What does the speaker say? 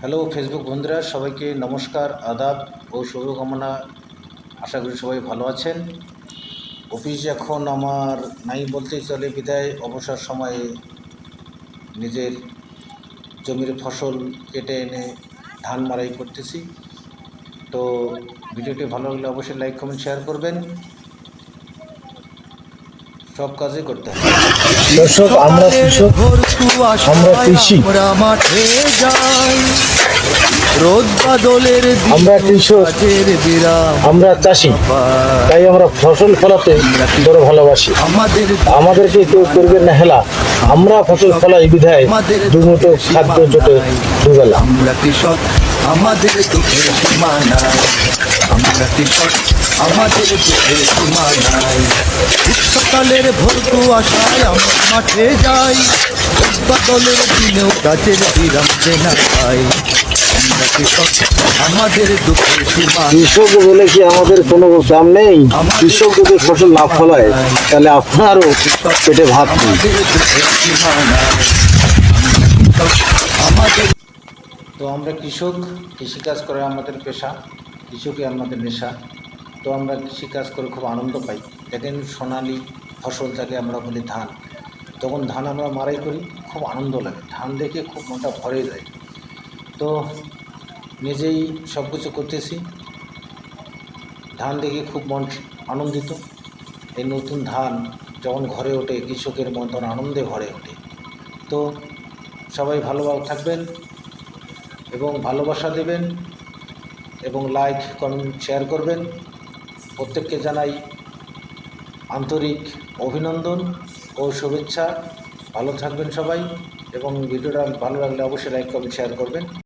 Hello Facebook বন্ধুরা সবাইকে নমস্কার আদাব ও শুভকামনা। আশা করি সবাই ভালো আছেন। অফিস এখন আমার নাই বলতেই চলে বিদায় অবসর সময়ে নিজের জমির ফসল কেটে এনে ধান মারাই করতেছি। তো ভিডিওটি ভালো লাগলে অবশ্যই লাইক কমেন্ট শেয়ার করবেন। সব কাজই করতে হবে। দর্শক আমরা কৃষক আমরা কৃষি। আমরা মাঠে যাই। রোদ বাদলের দিন আমরা কৃষক। আমরা চাষি তাই আমরা ফসল ফলাতে বড় ভালোবাসি। আমাদের আমাদেরকে কেউ করবে না হেলা। আমরা ফসল ফলাই বিধায় দুমুটো খাদ্য জোটে দুবেলা। আমরা কৃষক আমাদের দুঃখের সীমা নাই। আমরা কৃষক আমাদের দুঃখের সীমা নাই। সকালের ভোর কুয়াশায় আমরা মাঠে যাই। বাদলের দিনেও কাজের বিরাম যে না পাই। কৃষক বলে কি আমাদের কোনো দাম নেই? কৃষক যদি ফসল না ফলায়, তাহলে আপনারও পেটে ভাত নেই। তো আমরা কৃষক, কৃষিকাজ করে আমাদের পেশা, কৃষকই আমাদের নেশা। তো আমরা কৃষিকাজ করে খুব আনন্দ পাই। দেখেন সোনালি ফসল যাকে আমরা বলি ধান। তখন ধান আমরা মারাই করি, খুব আনন্দ লাগে। ধান দেখে খুব মনটা ভরে যায়। তো নিজেই সব কিছু করতেছি। ধান দেখে খুব মন আনন্দিত। এই নতুন ধান যখন ঘরে ওঠে, কৃষকের মতন আনন্দে ভরে ওঠে। তো সবাই ভালোভাবে থাকবেন এবং ভালোবাসা দেবেন এবং লাইক কমেন্ট শেয়ার করবেন। প্রত্যেককে জানাই আন্তরিক অভিনন্দন ও শুভেচ্ছা। ভালো থাকবেন সবাই এবং ভিডিওটা ভালো লাগলে অবশ্যই লাইক কমেন্ট শেয়ার করবেন।